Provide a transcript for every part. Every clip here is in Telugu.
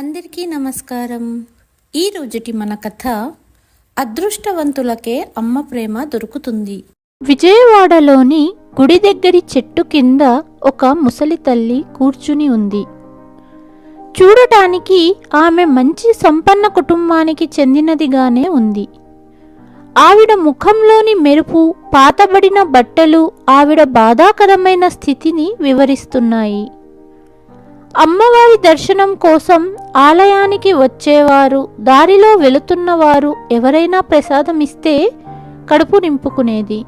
అందరికీ నమస్కారం. ఈ రోజుటి మన కథ అదృష్టవంతులకే అమ్మ ప్రేమ దొరుకుతుంది. విజయవాడలోని గుడి దగ్గరి చెట్టు కింద ఒక ముసలి తల్లి కూర్చుని ఉంది. చూడటానికి ఆమె మంచి సంపన్న కుటుంబానికి చెందినదిగానే ఉంది. ఆవిడ ముఖంలోని మెరుపు పాతబడిన బట్టలు ఆవిడ బాధాకరమైన స్థితిని వివరిస్తున్నాయి. అమ్మవారి దర్శనం కోసం ఆలయానికి వచ్చేవారు దారిలో వెళుతున్నవారు ఎవరైనా ప్రసాదం ఇస్తే కడుపు నింపుకునేది.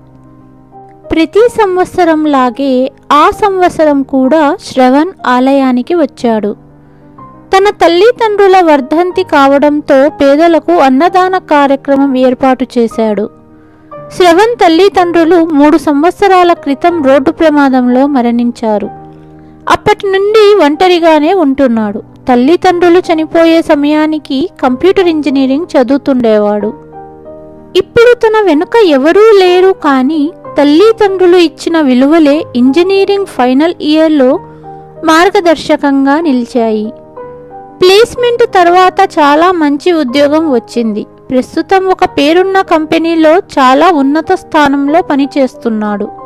ప్రతి సంవత్సరం లాగే ఆ సంవత్సరం కూడా శ్రవణ్ ఆలయానికి వచ్చాడు. తన తల్లిదండ్రుల వర్ధంతి కావడంతో పేదలకు అన్నదాన కార్యక్రమం ఏర్పాటు చేశాడు. శ్రవణ్ తల్లిదండ్రులు మూడు సంవత్సరాల క్రితం రోడ్డు ప్రమాదంలో మరణించారు. అప్పటి నుండి ఒంటరిగానే ఉంటున్నాడు. తల్లిదండ్రులు చనిపోయే సమయానికి కంప్యూటర్ ఇంజనీరింగ్ చదువుతుండేవాడు. ఇప్పుడు తన వెనుక ఎవరూ లేరు కానీ తల్లిదండ్రులు ఇచ్చిన విలువలే ఇంజనీరింగ్ ఫైనల్ ఇయర్లో మార్గదర్శకంగా నిలిచాయి. ప్లేస్మెంట్ తర్వాత చాలా మంచి ఉద్యోగం వచ్చింది. ప్రస్తుతం ఒక పేరున్న కంపెనీలో చాలా ఉన్నత స్థానంలో పనిచేస్తున్నాడు.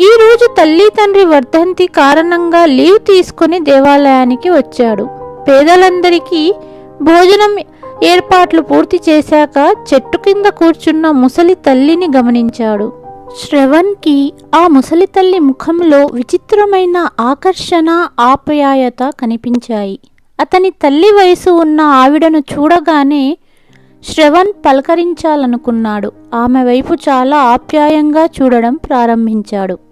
ఈ రోజు తల్లి తండ్రి వర్ధంతి కారణంగా లీవ్ తీసుకుని దేవాలయానికి వచ్చాడు. పేదలందరికీ భోజనం ఏర్పాట్లు పూర్తి చేశాక చెట్టు కింద కూర్చున్న ముసలి తల్లిని గమనించాడు. శ్రవణ్కి ఆ ముసలి తల్లి ముఖంలో విచిత్రమైన ఆకర్షణ ఆప్యాయత కనిపించాయి. అతని తల్లి వయసు ఉన్న ఆవిడను చూడగానే శ్రవణ్ పలకరించాలనుకున్నాడు. ఆమె వైపు చాలా ఆప్యాయంగా చూడడం ప్రారంభించాడు.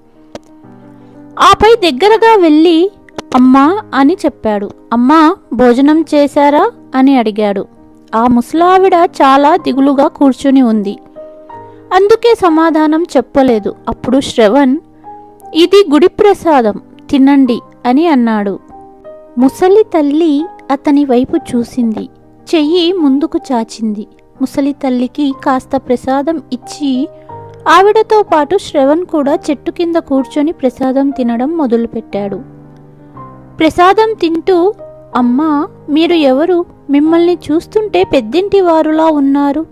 ఆపై దగ్గరగా వెళ్ళి అమ్మా అని చెప్పాడు. అమ్మా భోజనం చేశారా? అని అడిగాడు. ఆ ముసలావిడ చాలా దిగులుగా కూర్చుని ఉంది. అందుకే సమాధానం చెప్పలేదు. అప్పుడు శ్రవణ్ ఇది గుడి ప్రసాదం తినండి అని అన్నాడు. ముసలి తల్లి అతని వైపు చూసింది. చెయ్యి ముందుకు చాచింది. ముసలి తల్లికి కాస్త ప్రసాదం ఇచ్చి ఆవిడతో పాటు శ్రవణ్ కూడా చెట్టు కింద కూర్చొని ప్రసాదం తినడం మొదలుపెట్టాడు. ప్రసాదం తింటూ అమ్మా మీరు ఎవరు? మిమ్మల్ని చూస్తుంటే పెద్దింటి వారులా ఉన్నారు.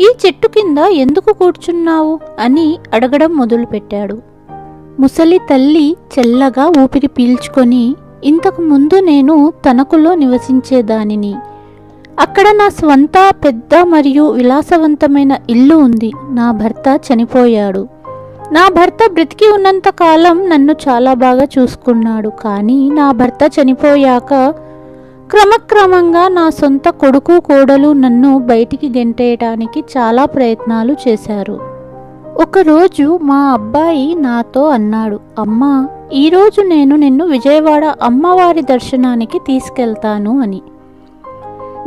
ఈ చెట్టు కింద ఎందుకు కూర్చున్నావు? అని అడగడం మొదలుపెట్టాడు. ముసలి తల్లి చెల్లగా ఊపిరి పీల్చుకొని ఇంతకు ముందు నేను తణుకులో నివసించేదానిని. అక్కడ నా స్వంత పెద్ద మరియు విలాసవంతమైన ఇల్లు ఉంది. నా భర్త చనిపోయాడు. నా భర్త బ్రతికి ఉన్నంత కాలం నన్ను చాలా బాగా చూసుకున్నాడు. కానీ నా భర్త చనిపోయాక క్రమక్రమంగా నా సొంత కొడుకు కోడలు నన్ను బయటికి గెంటేయడానికి చాలా ప్రయత్నాలు చేశారు. ఒకరోజు మా అబ్బాయి నాతో అన్నాడు అమ్మా ఈరోజు నేను నిన్ను విజయవాడ అమ్మవారి దర్శనానికి తీసుకెళ్తాను అని.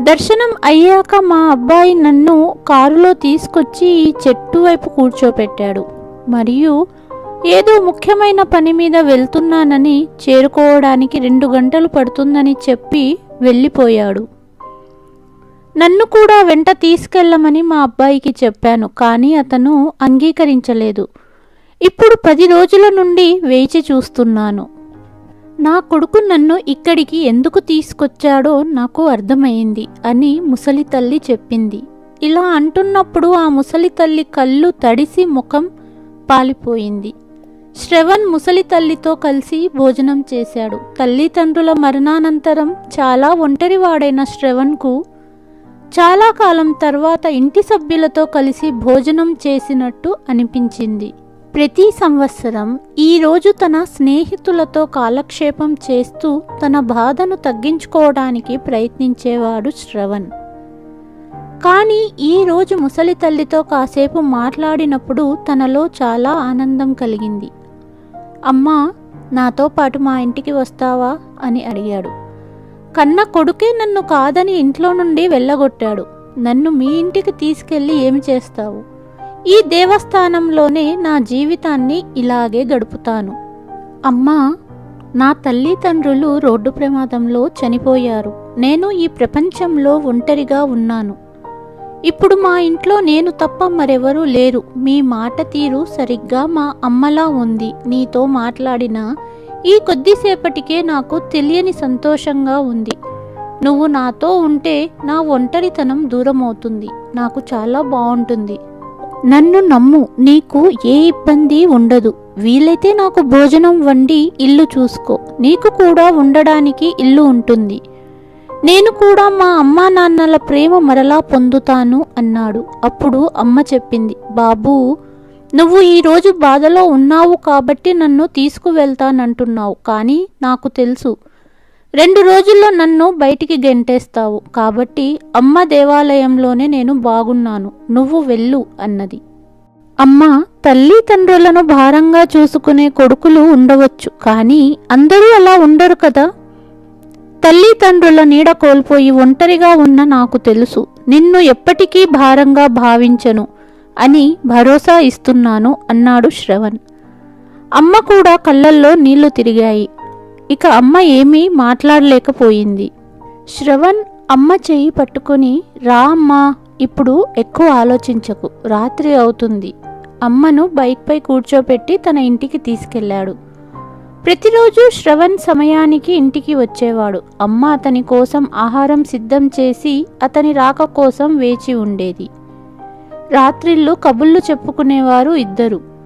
దర్శనం అయ్యాక మా అబ్బాయి నన్ను కారులో తీసుకొచ్చి ఈ చెట్టు వైపు కూర్చోపెట్టాడు. మరియు ఏదో ముఖ్యమైన పని మీద వెళ్తున్నానని చేరుకోవడానికి రెండు గంటలు పడుతుందని చెప్పి వెళ్ళిపోయాడు. నన్ను కూడా వెంట తీసుకెళ్ళమని మా అబ్బాయికి చెప్పాను కానీ అతను అంగీకరించలేదు. ఇప్పుడు పది రోజుల నుండి వేచి చూస్తున్నాను. నా కొడుకు నన్ను ఇక్కడికి ఎందుకు తీసుకొచ్చాడో నాకు అర్థమైంది అని ముసలి తల్లి చెప్పింది. ఇలా అంటున్నప్పుడు ఆ ముసలి తల్లి కళ్ళు తడిసి ముఖం పాలిపోయింది. శ్రవణ్ ముసలి తల్లితో కలిసి భోజనం చేశాడు. తల్లిదండ్రుల మరణానంతరం చాలా ఒంటరివాడైన శ్రవణ్కు చాలా కాలం తర్వాత ఇంటి సభ్యులతో కలిసి భోజనం చేసినట్టు అనిపించింది. ప్రతి సంవత్సరం ఈరోజు తన స్నేహితులతో కాలక్షేపం చేస్తూ తన బాధను తగ్గించుకోవడానికి ప్రయత్నించేవాడు శ్రవణ్. కానీ ఈరోజు ముసలి తల్లితో కాసేపు మాట్లాడినప్పుడు తనలో చాలా ఆనందం కలిగింది. అమ్మా నాతో పాటు మా ఇంటికి వస్తావా? అని అడిగాడు. కన్న కొడుకే నన్ను కాదని ఇంట్లో నుండి వెళ్ళగొట్టాడు. నన్ను మీ ఇంటికి తీసుకెళ్ళి ఏమి చేస్తావు? ఈ దేవస్థానంలోనే నా జీవితాన్ని ఇలాగే గడుపుతాను. అమ్మా నా తల్లిదండ్రులు రోడ్డు ప్రమాదంలో చనిపోయారు. నేను ఈ ప్రపంచంలో ఒంటరిగా ఉన్నాను. ఇప్పుడు మా ఇంట్లో నేను తప్ప మరెవరూ లేరు. మీ మాట తీరు సరిగ్గా మా అమ్మలా ఉంది. నీతో మాట్లాడిన ఈ కొద్దిసేపటికే నాకు తెలియని సంతోషంగా ఉంది. నువ్వు నాతో ఉంటే నా ఒంటరితనం దూరమవుతుంది. నాకు చాలా బాగుంటుంది నన్ను నమ్ము నీకు ఏ ఇబ్బంది ఉండదు. వీలైతే నాకు భోజనం వండి ఇల్లు చూసుకో. నీకు కూడా ఉండడానికి ఇల్లు ఉంటుంది. నేను కూడా మా అమ్మా నాన్నల ప్రేమ మరలా పొందుతాను అన్నాడు. అప్పుడు అమ్మ చెప్పింది బాబూ నువ్వు ఈరోజు బాధలో ఉన్నావు కాబట్టి నన్ను తీసుకువెళ్తానంటున్నావు. కానీ నాకు తెలుసు రెండు రోజుల్లో నన్ను బయటికి గెంటేస్తావు. కాబట్టి అమ్మ దేవాలయంలోనే నేను బాగున్నాను. నువ్వు వెళ్ళు అన్నది. అమ్మ తల్లి తండ్రులను భారంగా చూసుకునే కొడుకులు ఉండవచ్చు. కానీ అందరూ అలా ఉండరు కదా? తల్లి తండ్రుల నీడ కోల్పోయి ఒంటరిగా ఉన్న నాకు తెలుసు. నిన్ను ఎప్పటికీ భారంగా భావించను అని భరోసా ఇస్తున్నాను అన్నాడు శ్రవణ్. అమ్మ కూడా కళ్ళల్లో నీళ్ళు తిరిగాయి. ఇక అమ్మ ఏమీ మాట్లాడలేకపోయింది. శ్రవణ్ అమ్మ చెయ్యి పట్టుకొని రా అమ్మా ఇప్పుడు ఎక్కువ ఆలోచించకు రాత్రి అవుతుంది అమ్మను బైక్పై కూర్చోపెట్టి తన ఇంటికి తీసుకెళ్ళాడు. ప్రతిరోజు శ్రవణ్ సమయానికి ఇంటికి వచ్చేవాడు. అమ్మ అతని కోసం ఆహారం సిద్ధం చేసి అతని రాక కోసం వేచి ఉండేది. రాత్రిళ్ళు కబుళ్ళు చెప్పుకునేవారు ఇద్దరు.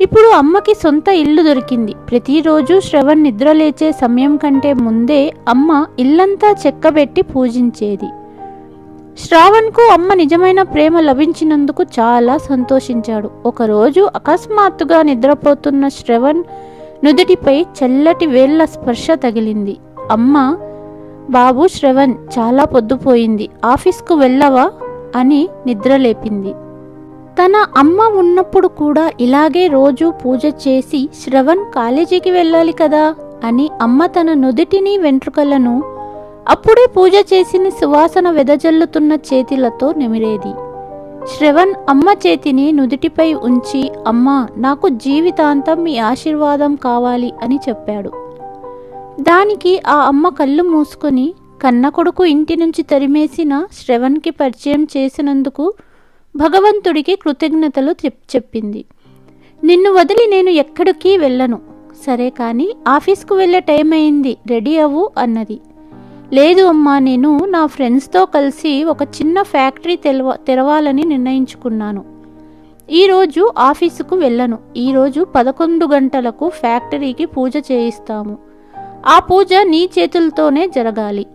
ఇప్పుడు అమ్మకి సొంత ఇల్లు దొరికింది. ప్రతిరోజు శ్రవణ్ నిద్రలేచే సమయం కంటే ముందే అమ్మ ఇల్లంతా చెక్కబెట్టి పూజించేది. శ్రావణ్కు అమ్మ నిజమైన ప్రేమ లభించినందుకు చాలా సంతోషించాడు. ఒకరోజు అకస్మాత్తుగా నిద్రపోతున్న శ్రవణ్ నుదుటిపై చల్లటి వేళ్ళ స్పర్శ తగిలింది. అమ్మ బాబు శ్రవణ్ చాలా పొద్దుపోయింది. ఆఫీస్కు వెళ్ళవా? అని నిద్రలేపింది. తన అమ్మ ఉన్నప్పుడు కూడా ఇలాగే రోజు పూజ చేసి శ్రవణ్ కాలేజీకి వెళ్ళాలి కదా అని అమ్మ తన నుదిటిని వెంట్రుకలను అప్పుడే పూజ చేసిన సువాసన వెదజల్లుతున్న చేతిలతో నిమిరేది. శ్రవణ్ అమ్మ చేతిని నుదిటిపై ఉంచి అమ్మ నాకు జీవితాంతం మీ ఆశీర్వాదం కావాలి అని చెప్పాడు. దానికి ఆ అమ్మ కళ్ళు మూసుకొని కన్న కొడుకు ఇంటి నుంచి తరిమేసిన శ్రవణ్కి పరిచయం చేసినందుకు భగవంతుడికి కృతజ్ఞతలు చెప్- చెప్పింది. నిన్ను వదిలి నేను ఎక్కడికి వెళ్ళను. సరే కానీ ఆఫీస్కు వెళ్ళే టైం అయింది. రెడీ అవ్వు అన్నది. లేదు అమ్మా నేను నా ఫ్రెండ్స్తో కలిసి ఒక చిన్న ఫ్యాక్టరీ తెలవ తెరవాలని నిర్ణయించుకున్నాను. ఈరోజు ఆఫీసుకు వెళ్ళను. ఈరోజు పదకొండు గంటలకు ఫ్యాక్టరీకి పూజ చేయిస్తాము. ఆ పూజ నీ చేతులతోనే జరగాలి.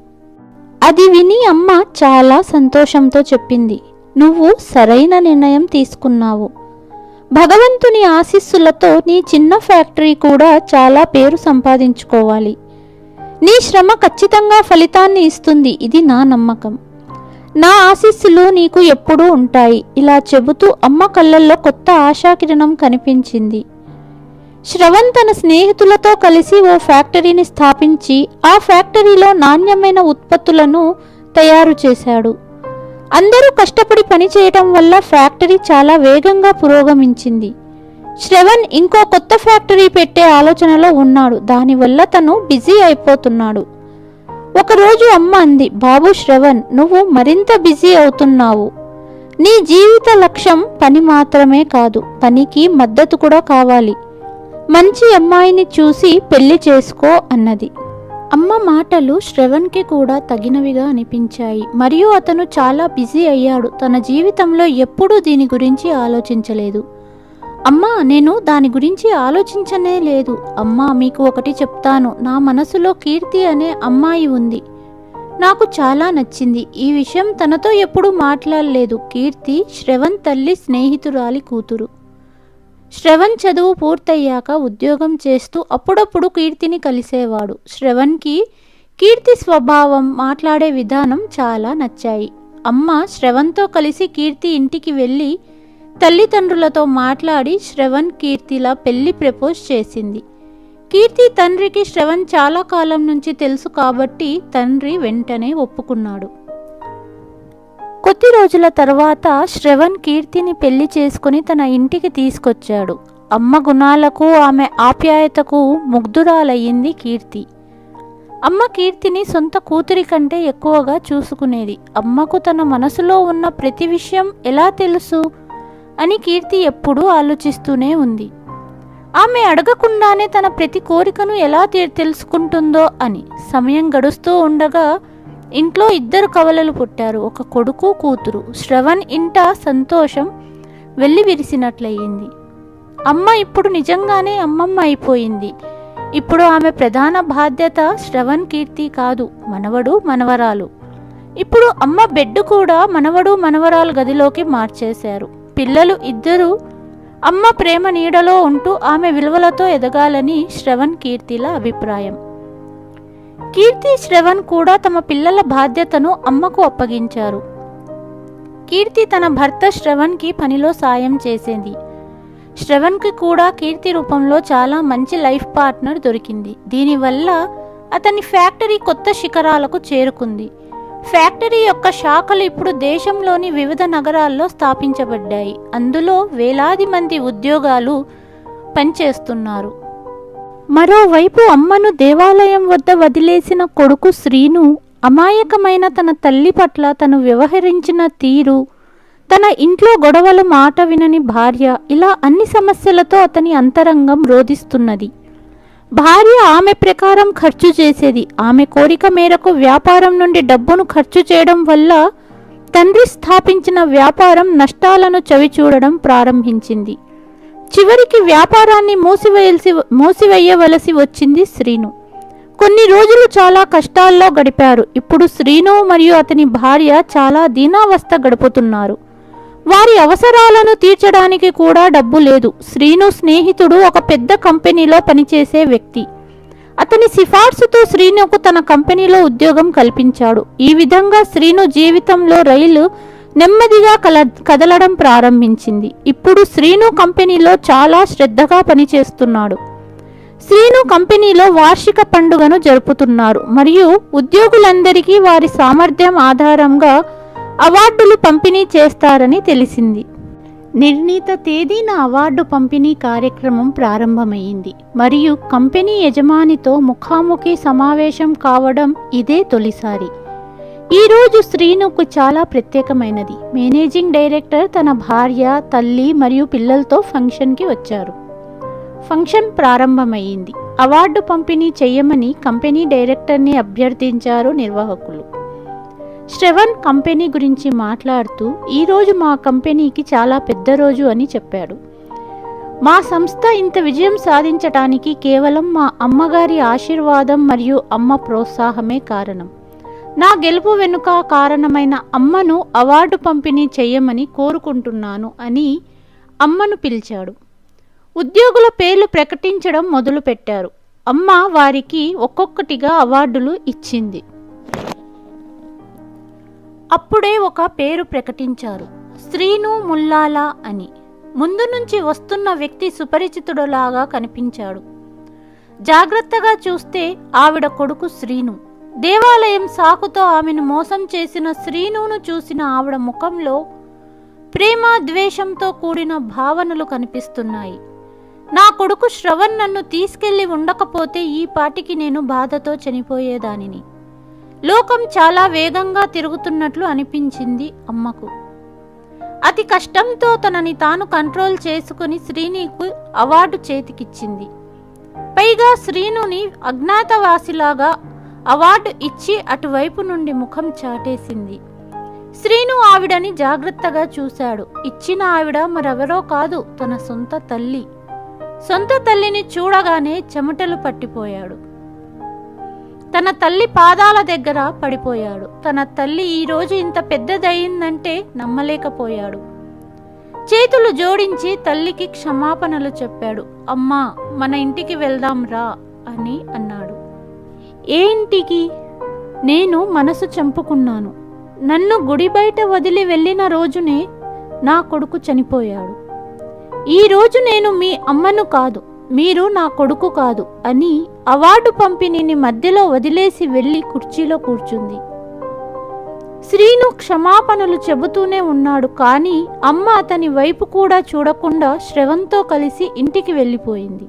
అది విని అమ్మ చాలా సంతోషంతో చెప్పింది. నువ్వు సరైన నిర్ణయం తీసుకున్నావు. భగవంతుని ఆశీస్సులతో నీ చిన్న ఫ్యాక్టరీ కూడా చాలా పేరు సంపాదించుకోవాలి. నీ శ్రమ ఖచ్చితంగా ఫలితాన్ని ఇస్తుంది ఇది నా నమ్మకం. నా ఆశీస్సులు నీకు ఎప్పుడూ ఉంటాయి ఇలా చెబుతూ అమ్మ కళ్ళల్లో కొత్త ఆశాకిరణం కనిపించింది. శ్రవణ్ తన స్నేహితులతో కలిసి ఓ ఫ్యాక్టరీని స్థాపించి ఆ ఫ్యాక్టరీలో నాణ్యమైన ఉత్పత్తులను తయారు చేశాడు. అందరూ కష్టపడి పనిచేయటం వల్ల ఫ్యాక్టరీ చాలా వేగంగా పురోగమించింది. శ్రవణ్ ఇంకో కొత్త ఫ్యాక్టరీ పెట్టే ఆలోచనలో ఉన్నాడు. దానివల్ల తను బిజీ అయిపోతున్నాడు. ఒకరోజు అమ్మ అంది బాబు శ్రవణ్ నువ్వు మరింత బిజీ అవుతున్నావు. నీ జీవిత లక్ష్యం పని మాత్రమే కాదు పనికి మద్దతు కూడా కావాలి. మంచి అమ్మాయిని చూసి పెళ్ళి చేసుకో అన్నది. అమ్మ మాటలు శ్రవణ్కి కూడా తగినవిగా అనిపించాయి. మరియు అతను చాలా బిజీ అయ్యాడు. తన జీవితంలో ఎప్పుడూ దీని గురించి ఆలోచించలేదు. అమ్మా నేను దాని గురించి ఆలోచించనే లేదు. అమ్మా మీకు ఒకటి చెప్తాను. నా మనసులో కీర్తి అనే అమ్మాయి ఉంది. నాకు చాలా నచ్చింది. ఈ విషయం తనతో ఎప్పుడూ మాట్లాడలేదు. కీర్తి శ్రవణ్ తల్లి స్నేహితురాలి కూతురు. శ్రవణ్ చదువు పూర్తయ్యాక ఉద్యోగం చేస్తూ అప్పుడప్పుడు కీర్తిని కలిసేవాడు. శ్రవణ్కి కీర్తి స్వభావం మాట్లాడే విధానం చాలా నచ్చాయి. అమ్మ శ్రవణ్తో కలిసి కీర్తి ఇంటికి వెళ్ళి తల్లిదండ్రులతో మాట్లాడి శ్రవణ్ కీర్తిలా పెళ్ళి ప్రపోజ్ చేసింది. కీర్తి తండ్రికి శ్రవణ్ చాలా కాలం నుంచి తెలుసు కాబట్టి తండ్రి వెంటనే ఒప్పుకున్నాడు. కొద్ది రోజుల తర్వాత శ్రవణ్ కీర్తిని పెళ్ళి చేసుకుని తన ఇంటికి తీసుకొచ్చాడు. అమ్మ గుణాలకు ఆమె ఆప్యాయతకు ముగ్ధురాలయ్యింది కీర్తి. అమ్మ కీర్తిని సొంత కూతురి కంటే ఎక్కువగా చూసుకునేది. అమ్మకు తన మనసులో ఉన్న ప్రతి విషయం ఎలా తెలుసు? అని కీర్తి ఎప్పుడూ ఆలోచిస్తూనే ఉంది. ఆమె అడగకుండానే తన ప్రతి కోరికను ఎలా తెలుసుకుంటుందో అని సమయం గడుస్తూ ఉండగా ఇంట్లో ఇద్దరు కవలలు పుట్టారు. ఒక కొడుకు కూతురు. శ్రవణ్ ఇంట సంతోషం వెళ్ళి విరిసినట్లయింది. అమ్మ ఇప్పుడు నిజంగానే అమ్మమ్మ అయిపోయింది. ఇప్పుడు ఆమె ప్రధాన బాధ్యత శ్రవణ్ కీర్తి కాదు మనవడు మనవరాలు. ఇప్పుడు అమ్మ బెడ్ కూడా మనవడు మనవరాలు గదిలోకి మార్చేశారు. పిల్లలు ఇద్దరు అమ్మ ప్రేమ నీడలో ఉంటూ ఆమె విలువలతో ఎదగాలని శ్రవణ్ కీర్తిల అభిప్రాయం. కీర్తి శ్రవణ్ కూడా తమ పిల్లల బాధ్యతను అమ్మకు అప్పగించారు. కీర్తి తన భర్త శ్రవణ్కి పనిలో సాయం చేసేది. శ్రవణ్కి కూడా కీర్తి రూపంలో చాలా మంచి లైఫ్ పార్ట్నర్ దొరికింది. దీనివల్ల అతని ఫ్యాక్టరీ కొత్త శిఖరాలకు చేరుకుంది. ఫ్యాక్టరీ యొక్క శాఖలు ఇప్పుడు దేశంలోని వివిధ నగరాల్లో స్థాపించబడ్డాయి. అందులో వేలాది మంది ఉద్యోగాలు పనిచేస్తున్నారు. మరోవైపు అమ్మను దేవాలయం వద్ద వదిలేసిన కొడుకు శ్రీను అమాయకమైన తన తల్లి పట్ల తను వ్యవహరించిన తీరు తన ఇంట్లో గొడవల మాట వినని భార్య ఇలా అన్ని సమస్యలతో అతని అంతరంగం రోధిస్తున్నది. భార్య ఆమె ప్రకారం ఖర్చు చేసేది. ఆమె కోరిక మేరకు వ్యాపారం నుండి డబ్బును ఖర్చు చేయడం వల్ల తండ్రి స్థాపించిన వ్యాపారం నష్టాలను చవిచూడడం ప్రారంభించింది. చివరికి వ్యాపారాన్ని మూసివేయల్సి మూసివేయవలసి వచ్చింది శ్రీను. కొన్ని రోజులు చాలా కష్టాల్లో గడిపారు. ఇప్పుడు శ్రీను మరియు అతని భార్య చాలా దీనావస్థ గడుపుతున్నారు. వారి అవసరాలను తీర్చడానికి కూడా డబ్బు లేదు. శ్రీను స్నేహితుడు ఒక పెద్ద కంపెనీలో పనిచేసే వ్యక్తి. అతని సిఫార్సుతో శ్రీనుకు తన కంపెనీలో ఉద్యోగం కల్పించాడు. ఈ విధంగా శ్రీను జీవితంలో రైలు నెమ్మదిగా కల కదలడం ప్రారంభించింది. ఇప్పుడు శ్రీను కంపెనీలో చాలా శ్రద్ధగా పనిచేస్తున్నాడు. శ్రీను కంపెనీలో వార్షిక పండుగను జరుపుతున్నారు. మరియు ఉద్యోగులందరికీ వారి సామర్థ్యం ఆధారంగా అవార్డులు పంపిణీ చేస్తారని తెలిసింది. నిర్ణీత తేదీన అవార్డు పంపిణీ కార్యక్రమం ప్రారంభమైంది. మరియు కంపెనీ యజమానితో ముఖాముఖి సమావేశం కావడం ఇదే తొలిసారి. ఈరోజు శ్రీనుకు చాలా ప్రత్యేకమైనది. మేనేజింగ్ డైరెక్టర్ తన భార్య తల్లి మరియు పిల్లలతో ఫంక్షన్కి వచ్చారు. ఫంక్షన్ ప్రారంభమైంది. అవార్డు పంపిణీ చేయమని కంపెనీ డైరెక్టర్ని అభ్యర్థించారు నిర్వాహకులు. శ్రవణ్ కంపెనీ గురించి మాట్లాడుతూ ఈరోజు మా కంపెనీకి చాలా పెద్ద రోజు అని చెప్పాడు. మా సంస్థ ఇంత విజయం సాధించటానికి కేవలం మా అమ్మగారి ఆశీర్వాదం మరియు అమ్మ ప్రోత్సాహమే కారణం. నా గెలుపు వెనుక కారణమైన అమ్మను అవార్డు పంపిణీ చేయమని కోరుకుంటున్నాను అని అమ్మను పిలిచాడు. ఉద్యోగుల పేర్లు ప్రకటించడం మొదలుపెట్టారు. అమ్మ వారికి ఒక్కొక్కటిగా అవార్డులు ఇచ్చింది. అప్పుడే ఒక పేరు ప్రకటించారు. శ్రీను ముల్లాలా అని. ముందు నుంచి వస్తున్న వ్యక్తి సుపరిచితుడులాగా కనిపించాడు. జాగ్రత్తగా చూస్తే ఆవిడ కొడుకు శ్రీను. దేవాలయం సాకుతో ఆమెను మోసం చేసిన శ్రీనును చూసిన ఆవిడ ముఖంలో ప్రేమ ద్వేషంతో కూడిన భావనలు కనిపిస్తున్నాయి. నా కొడుకు శ్రవణ్ నన్ను తీసుకెళ్ళి ఉండకపోతే ఈ పాటికి నేను బాధతో చనిపోయేదానిని. లోకం చాలా వేగంగా తిరుగుతున్నట్లు అనిపించింది అమ్మకు. అతి కష్టంతో తనని తాను కంట్రోల్ చేసుకుని శ్రీనికి అవార్డు చేతికిచ్చింది. పైగా శ్రీనుని అజ్ఞాతవాసిలాగా అవార్డు ఇచ్చి అటువైపు నుండి ముఖం చాటేసింది. శ్రీను ఆవిడని జాగ్రత్తగా చూశాడు. ఇచ్చిన ఆవిడ మరెవరో కాదు తన సొంత తల్లి. సొంత తల్లిని చూడగానే చెమటలు పట్టిపోయాడు. తన తల్లి పాదాల దగ్గర పడిపోయాడు. తన తల్లి ఈరోజు ఇంత పెద్దదయిందంటే నమ్మలేకపోయాడు. చేతులు జోడించి తల్లికి క్షమాపణలు చెప్పాడు. అమ్మా మన ఇంటికి వెళ్దాం రా అని అన్నాడు. ఏంటికి? నేను మనసు చంపుకున్నాను. నన్ను గుడి బయట వదిలి వెళ్ళిన రోజునే నా కొడుకు చనిపోయాడు. ఈ రోజు నేను మీ అమ్మను కాదు మీరు నా కొడుకు కాదు అని అవార్డు పంపిణీని మధ్యలో వదిలేసి వెళ్ళి కుర్చీలో కూర్చుంది. శ్రీను క్షమాపణలు చెబుతూనే ఉన్నాడు కానీ అమ్మ అతని వైపు కూడా చూడకుండా శ్రవంతో కలిసి ఇంటికి వెళ్ళిపోయింది.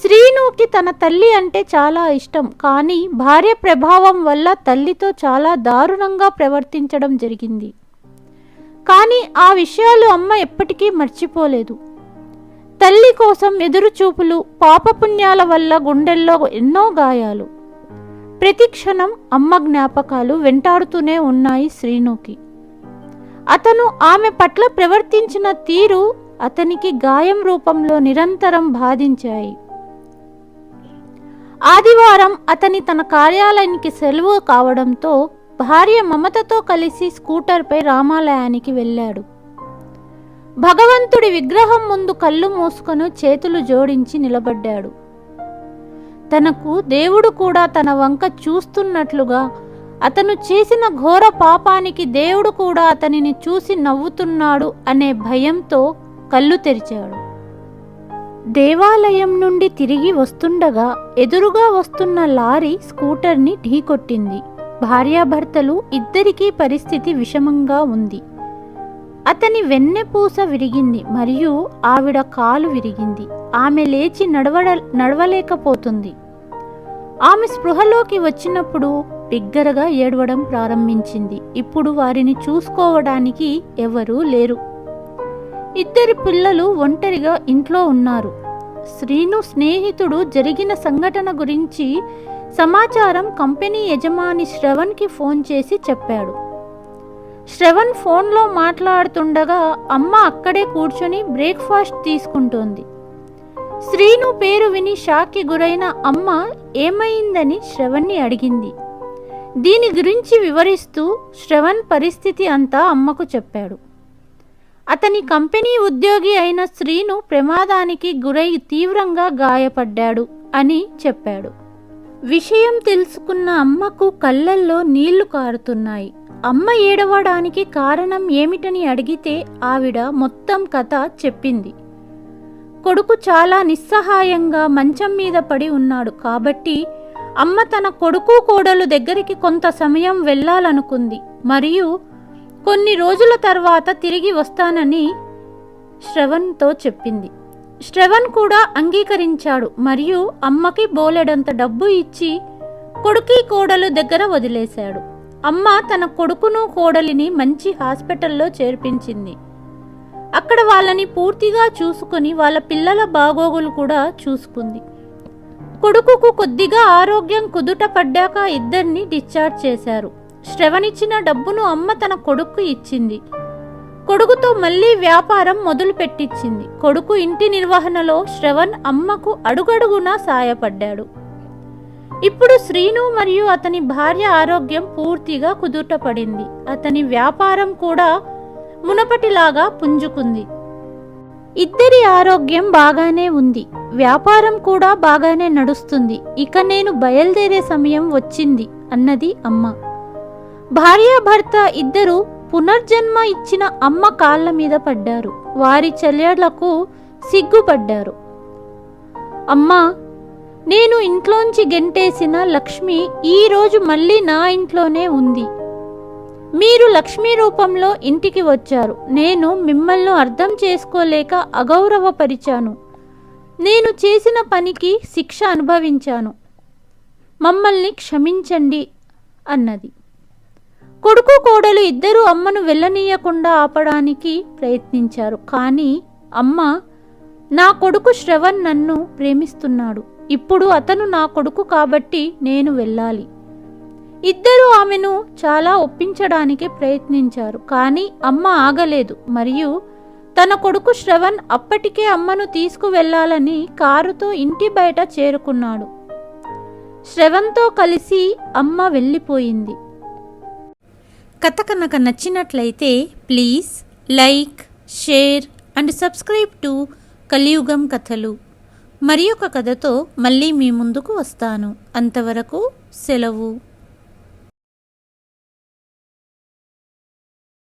శ్రీనుకి తన తల్లి అంటే చాలా ఇష్టం కానీ భార్య ప్రభావం వల్ల తల్లితో చాలా దారుణంగా ప్రవర్తించడం జరిగింది. కానీ ఆ విషయాలు అమ్మ ఎప్పటికీ మర్చిపోలేదు. తల్లి కోసం ఎదురుచూపులు పాపపుణ్యాల వల్ల గుండెల్లో ఎన్నో గాయాలు. ప్రతి క్షణం అమ్మ జ్ఞాపకాలు వెంటాడుతూనే ఉన్నాయి శ్రీనుకి. అతను ఆమె పట్ల ప్రవర్తించిన తీరు అతనికి గాయం రూపంలో నిరంతరం బాధించాయి. ఆదివారం అతని తన కార్యాలయానికి సెలవు కావడంతో భార్య మమతతో కలిసి స్కూటర్పై రామాలయానికి వెళ్ళాడు. భగవంతుడి విగ్రహం ముందు కళ్ళు మూసుకొని చేతులు జోడించి నిలబడ్డాడు. తనకు దేవుడు కూడా తన వంక చూస్తున్నట్లుగా అతను చేసిన ఘోర పాపానికి దేవుడు కూడా అతనిని చూసి నవ్వుతున్నాడు అనే భయంతో కళ్ళు తెరిచాడు. దేవాలయం నుండి తిరిగి వస్తుండగా ఎదురుగా వస్తున్న లారీ స్కూటర్ని ఢీకొట్టింది. భార్యాభర్తలు ఇద్దరికీ పరిస్థితి విషమంగా ఉంది. అతని వెన్నెపూస విరిగింది మరియు ఆవిడ కాలు విరిగింది. ఆమె లేచి నడవడ నడవలేకపోతుంది. ఆమె స్పృహలోకి వచ్చినప్పుడు బిగ్గరగా ఏడవడం ప్రారంభించింది. ఇప్పుడు వారిని చూసుకోవడానికి ఎవరూ లేరు. ఇద్దరి పిల్లలు ఒంటరిగా ఇంట్లో ఉన్నారు. శ్రీను స్నేహితుడు జరిగిన సంఘటన గురించి సమాచారం కంపెనీ యజమాని శ్రవణ్కి ఫోన్ చేసి చెప్పాడు. శ్రవణ్ ఫోన్లో మాట్లాడుతుండగా అమ్మ అక్కడే కూర్చొని బ్రేక్ఫాస్ట్ తీసుకుంటోంది. శ్రీను పేరు విని షాక్కి గురైన అమ్మ ఏమైందని శ్రవణ్ని అడిగింది. దీని గురించి వివరిస్తూ శ్రవణ్ పరిస్థితి అంతా అమ్మకు చెప్పాడు. అతని కంపెనీ ఉద్యోగి అయిన శ్రీను ప్రమాదానికి గురై తీవ్రంగా గాయపడ్డాడు అని చెప్పాడు. విషయం తెలుసుకున్న అమ్మకు కళ్ళల్లో నీళ్ళు కారుతున్నాయి. అమ్మ ఏడవడానికి కారణం ఏమిటని అడిగితే ఆవిడ మొత్తం కథ చెప్పింది. కొడుకు చాలా నిస్సహాయంగా మంచం మీద పడి ఉన్నాడు కాబట్టి అమ్మ తన కొడుకు కోడలు దగ్గరికి కొంత సమయం వెళ్ళాలనుకుంది. మరియు కొన్ని రోజుల తర్వాత తిరిగి వస్తానని శ్రవణ్తో చెప్పింది. శ్రవణ్ కూడా అంగీకరించాడు మరియు అమ్మకి బోలెడంత డబ్బు ఇచ్చి కొడుకి కోడలు దగ్గర వదిలేశాడు. అమ్మ తన కొడుకును కోడలిని మంచి హాస్పిటల్లో చేర్పించింది. అక్కడ వాళ్ళని పూర్తిగా చూసుకొని వాళ్ళ పిల్లల బాగోగులు కూడా చూసుకుంది. కొడుకుకు కొద్దిగా ఆరోగ్యం కుదుట పడ్డాక ఇద్దరిని డిశ్చార్జ్ చేశారు. శ్రవణిచ్చిన డబ్బును అమ్మ తన కొడుకు ఇచ్చింది. కొడుకుతో మళ్ళీ వ్యాపారం మొదలు పెట్టించింది కొడుకు ఇంటి నిర్వహణలో శ్రవణ్ అమ్మకు అడుగడుగునా సాయపడ్డాడు. ఇప్పుడు శ్రీను మరియు అతని భార్య ఆరోగ్యం పూర్తిగా కుదుటపడింది. అతని వ్యాపారం కూడా మునపటిలాగా పుంజుకుంది. ఇద్దరి ఆరోగ్యం బాగానే ఉంది. వ్యాపారం కూడా బాగానే నడుస్తుంది. ఇక నేను బయలుదేరే సమయం వచ్చింది అన్నది అమ్మ. భార్యాభర్త ఇద్దరు పునర్జన్మ ఇచ్చిన అమ్మ కాళ్ళ మీద పడ్డారు. వారి చెల్లెళ్ళకు సిగ్గుపడ్డారు. అమ్మా నేను ఇంట్లోంచి గెంటేసిన లక్ష్మి ఈరోజు మళ్ళీ నా ఇంట్లోనే ఉంది. మీరు లక్ష్మీ రూపంలో ఇంటికి వచ్చారు. నేను మిమ్మల్ని అర్థం చేసుకోలేక అగౌరవపరిచాను. నేను చేసిన పనికి శిక్ష అనుభవించాను. మమ్మల్ని క్షమించండి అన్నది. కొడుకు కోడలు ఇద్దరూ అమ్మను వెళ్ళనీయకుండా ఆపడానికి ప్రయత్నించారు. కానీ అమ్మ నా కొడుకు శ్రవణ్ నన్ను ప్రేమిస్తున్నాడు. ఇప్పుడు అతను నా కొడుకు కాబట్టి నేను వెళ్ళాలి. ఇద్దరూ ఆమెను చాలా ఒప్పించడానికి ప్రయత్నించారు. కానీ అమ్మ ఆగలేదు. మరియు తన కొడుకు శ్రవణ్ అప్పటికే అమ్మను తీసుకువెళ్ళాలని కారుతో ఇంటి బయట చేరుకున్నాడు. శ్రవణ్తో కలిసి అమ్మ వెళ్ళిపోయింది. కథ కనుక నచ్చినట్లయితే please like share and subscribe to Kaliyugam కథలు. మరి ఒక కథతో మళ్ళీ మీ ముందుకు వస్తాను. అంతవరకు సెలవు.